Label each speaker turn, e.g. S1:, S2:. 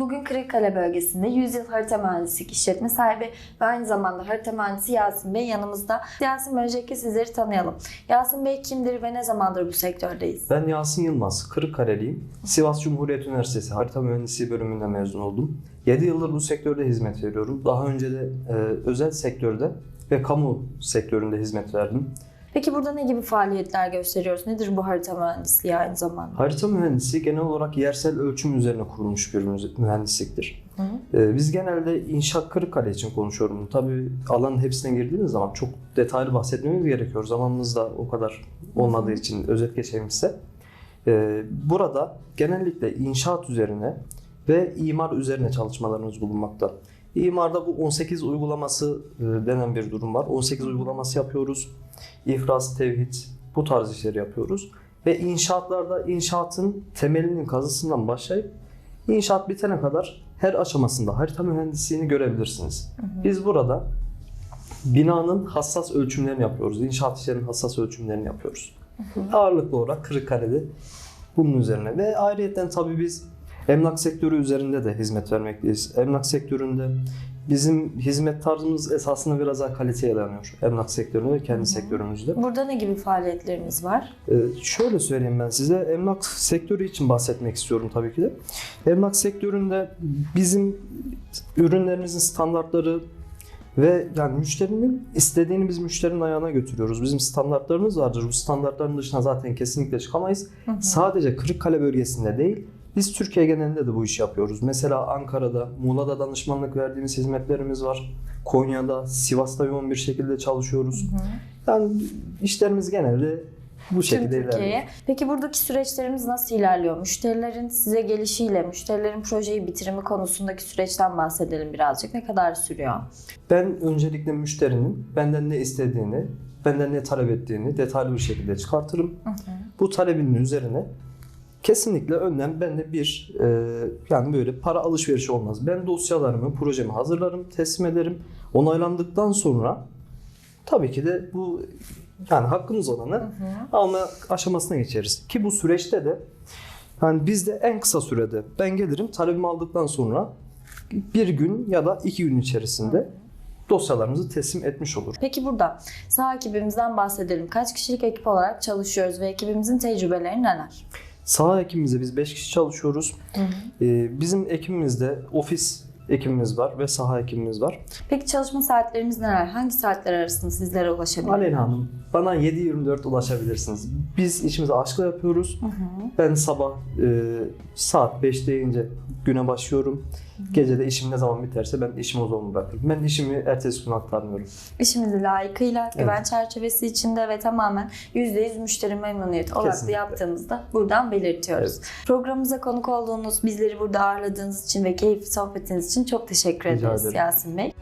S1: Bugün Kırıkkale bölgesinde 100 yıl harita mühendislik işletme sahibi ve aynı zamanda harita mühendisi Yasin Bey yanımızda. Yasin Bey öncelikle sizleri tanıyalım. Yasin Bey kimdir ve ne zamandır bu sektördeyiz?
S2: Ben Yasin Yılmaz, Kırıkkaleliyim. Sivas Cumhuriyet Üniversitesi Harita Mühendisliği bölümünden mezun oldum. 7 yıldır bu sektörde hizmet veriyorum. Daha önce de e, özel sektörde ve kamu sektöründe hizmet verdim.
S1: Peki burada ne gibi faaliyetler gösteriyoruz? Nedir bu harita mühendisliği aynı zamanda?
S2: Harita mühendisliği genel olarak yersel ölçüm üzerine kurulmuş bir mühendisliktir.
S1: Hı.
S2: E, biz genelde inşaat Kırıkkale için konuşuyorum. Tabii alanın hepsine girdiğimiz zaman çok detaylı bahsetmemiz gerekiyor. Zamanımız da o kadar olmadığı için özet geçeyim size. E, burada genellikle inşaat üzerine ve imar üzerine çalışmalarımız bulunmakta. İmarda bu 18 uygulaması e, denen bir durum var. 18 uygulaması yapıyoruz. İfras, tevhid bu tarz işleri yapıyoruz. Ve inşaatlarda inşaatın temelinin kazısından başlayıp inşaat bitene kadar her aşamasında harita mühendisliğini görebilirsiniz. Biz burada binanın hassas ölçümlerini yapıyoruz. İnşaat işlerinin hassas ölçümlerini yapıyoruz. Ağırlıklı olarak Kırıkkale'de bunun üzerine ve ayrıyeten tabii biz emlak sektörü üzerinde de hizmet vermekteyiz. Emlak sektöründe bizim hizmet tarzımız esasında biraz daha kaliteye dayanıyor. Emlak sektöründe ve kendi sektörümüzde.
S1: Burada ne gibi faaliyetlerimiz var?
S2: Ee, şöyle söyleyeyim ben size. Emlak sektörü için bahsetmek istiyorum tabii ki de. Emlak sektöründe bizim ürünlerimizin standartları ve yani müşterinin istediğini biz müşterinin ayağına götürüyoruz. Bizim standartlarımız vardır. Bu standartların dışına zaten kesinlikle çıkamayız.
S1: Hı hı.
S2: Sadece Kırıkkale bölgesinde değil, biz Türkiye genelinde de bu işi yapıyoruz. Mesela Ankara'da, Muğla'da danışmanlık verdiğimiz hizmetlerimiz var. Konya'da, Sivas'ta yoğun bir şekilde çalışıyoruz.
S1: Hı hı.
S2: Yani işlerimiz genelde bu
S1: Tüm
S2: şekilde ilerliyor.
S1: Türkiye'ye. Peki buradaki süreçlerimiz nasıl ilerliyor? Müşterilerin size gelişiyle, müşterilerin projeyi bitirimi konusundaki süreçten bahsedelim birazcık. Ne kadar sürüyor?
S2: Ben öncelikle müşterinin benden ne istediğini, benden ne talep ettiğini detaylı bir şekilde çıkartırım.
S1: Hı hı.
S2: Bu talebinin üzerine kesinlikle önden ben de bir e, yani böyle para alışverişi olmaz. Ben dosyalarımı, projemi hazırlarım, teslim ederim. Onaylandıktan sonra tabii ki de bu yani hakkımız olanı alma aşamasına geçeriz. Ki bu süreçte de yani biz de en kısa sürede ben gelirim talebimi aldıktan sonra bir gün ya da iki gün içerisinde dosyalarımızı teslim etmiş olur.
S1: Peki burada sağ ekibimizden bahsedelim. Kaç kişilik ekip olarak çalışıyoruz ve ekibimizin tecrübeleri neler?
S2: Sağ ekibimizde biz 5 kişi çalışıyoruz. Ee, bizim ekibimizde ofis ekibimiz var ve saha ekibimiz var.
S1: Peki çalışma saatlerimiz neler? Hangi saatler arasında sizlere ulaşabiliriz?
S2: Aleyna Hanım bana 7-24 ulaşabilirsiniz. Biz işimizi aşkla yapıyoruz.
S1: Hı hı.
S2: Ben sabah e, saat 5 deyince güne başlıyorum. Gece de işim ne zaman biterse ben işimi o zaman bırakırım. Ben işimi ertesi gün aktarmıyorum.
S1: İşimizi layıkıyla, güven
S2: Evet.
S1: çerçevesi içinde ve tamamen %100 müşteri memnuniyeti odaklı
S2: Kesinlikle.
S1: yaptığımızda buradan belirtiyoruz.
S2: Evet.
S1: Programımıza konuk olduğunuz, bizleri burada ağırladığınız için ve keyifli sohbetiniz için çok teşekkür
S2: Rica
S1: ederiz
S2: ederim.
S1: Yasin Bey.